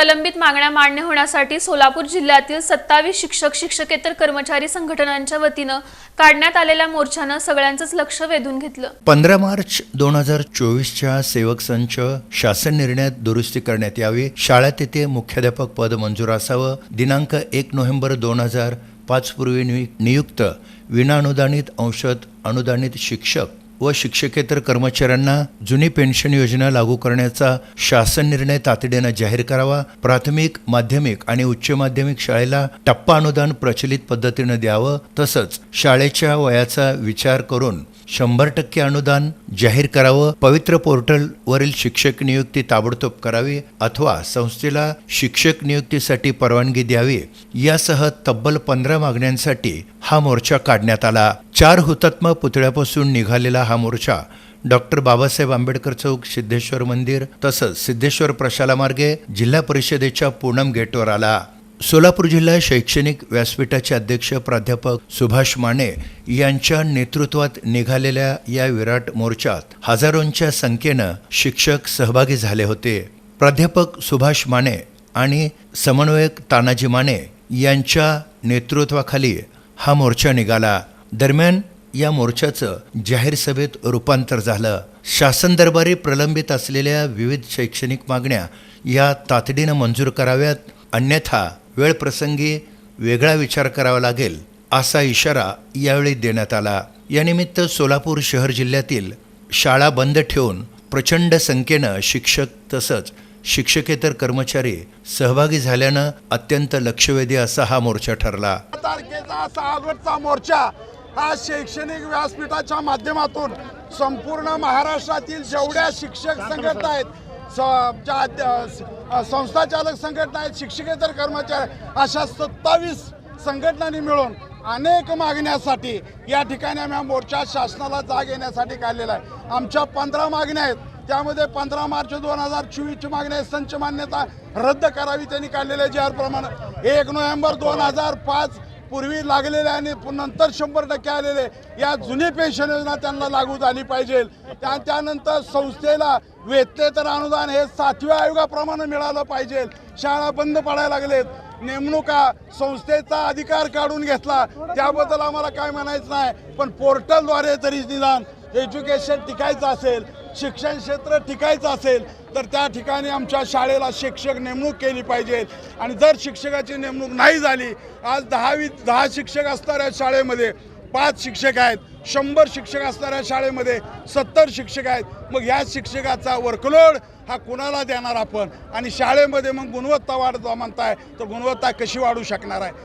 प्रलंबित मागण्या मान्य होण्यासाठी सोलापूर जिल्ह्यातील सत्तावीस शिक्षक शिक्षकेतर कर्मचारी संघटनांच्या वतीनं काढण्यात आलेल्या मोर्चानं सगळ्यांचंच लक्ष वेधून घेतलं. पंधरा मार्च दोन हजार चोवीसच्या सेवक संच शासन निर्णयात दुरुस्ती करण्यात यावी शाळेत येथे मुख्याध्यापक पद मंजूर असावं दिनांक एक नोव्हेंबर दोन हजार पाच पूर्वी नियुक्त विनाअनुदानित अंशत अनुदानित शिक्षक व शिक्षकेतर कर्मचाऱ्यांना जुनी पेन्शन योजना लागू करण्याचा शासन निर्णय तातडीनं जाहीर करावा प्राथमिक माध्यमिक आणि उच्च माध्यमिक शाळेला टप्पा अनुदान प्रचलित पद्धतीनं द्यावं तसंच शाळेच्या वयाचा विचार करून शंभर टक्के अनुदान जाहीर करावं. पवित्र पोर्टलवरील शिक्षक नियुक्ती ताबडतोब करावी अथवा संस्थेला शिक्षक नियुक्तीसाठी परवानगी द्यावी. यासह तब्बल पंधरा मागण्यांसाठी हा मोर्चा काढण्यात आला. चार हुतात्मा पुतळ्यापासून निघालेला हा मोर्चा डॉक्टर बाबासाहेब आंबेडकर चौक सिद्धेश्वर मंदिर तसंच सिद्धेश्वर प्रशाला मार्गे जिल्हा परिषदेच्या पूनम गेटवर आला. सोलापूर जिल्हा शैक्षणिक व्यासपीठाचे अध्यक्ष प्राध्यापक सुभाष माने यांच्या नेतृत्वात निघालेल्या या विराट मोर्चात हजारोंच्या संख्येनं शिक्षक सहभागी झाले होते. प्राध्यापक सुभाष माने आणि समन्वयक तानाजी माने यांच्या नेतृत्वाखाली हा मोर्चा निघाला. दरम्यान या मोर्चाचं जाहीर सभेत रूपांतर झालं. शासन दरबारी प्रलंबित असलेल्या विविध शैक्षणिक मागण्या या तातडीनं मंजूर कराव्यात अन्यथा वेळ प्रसंगी वेगळा विचार करावा लागेल असा इशारा यावेळी देण्यात आला. यानिमित्त सोलापूर शहर जिल्ह्यातील शाळा बंद ठेवून प्रचंड संख्येनं शिक्षक तसंच शिक्षकेतर कर्मचारी सहभागी झाल्यानं अत्यंत लक्षवेधी असा हा मोर्चा ठरला. तारखेचा सहावटचा मोर्चा हा शैक्षणिक व्यासपीठाच्या माध्यमातून संपूर्ण महाराष्ट्रातील जेवढ्या शिक्षक संघटना आहेत ज्या संस्थाचालक संघटना आहेत शिक्षकेतर कर्मचारी अशा सत्तावीस संघटनांनी मिळून अनेक मागण्यासाठी या ठिकाणी आम्ही मोर्चा शासनाला जाग येण्यासाठी काढलेला आहे. आमच्या पंधरा मागण्या आहेत. त्यामध्ये पंधरा मार्च दोन हजार चोवीसची मागणी आहे. संच मान्यता रद्द करावी त्यांनी काढलेल्या जी आर एक नोव्हेंबर दोन हजार पाच पूर्वी लागलेले आणि पु- नंतर शंभर टक्के आलेले या जुनी पेन्शन योजना त्यांना लागू झाली पाहिजे. त्या त्यानंतर संस्थेला वेतनेतर अनुदान हे सातव्या आयोगाप्रमाणे मिळालं पाहिजे. शाळा बंद पडायला लागलेत. नेमणुका संस्थेचा अधिकार काढून घेतला. त्याबद्दल आम्हाला काय म्हणायचं नाही. पण पोर्टलद्वारे तरी निदान एज्युकेशन टिकायचं असेल शिक्षण क्षेत्र टिकायचं असेल तर त्या ठिकाणी आमच्या शाळेला शिक्षक नेमणूक केली पाहिजे. आणि जर शिक्षकाची नेमणूक नाही झाली आज दहावी दहा शिक्षक असणाऱ्या शाळेमध्ये पाच शिक्षक आहेत शंभर शिक्षक असणाऱ्या शाळेमध्ये सत्तर शिक्षक आहेत मग या शिक्षकाचा वर्कलोड हा कुणाला देणार आपण? आणि शाळेमध्ये मग गुणवत्ता वाढ म्हणताय तर गुणवत्ता कशी वाढू शकणार आहे?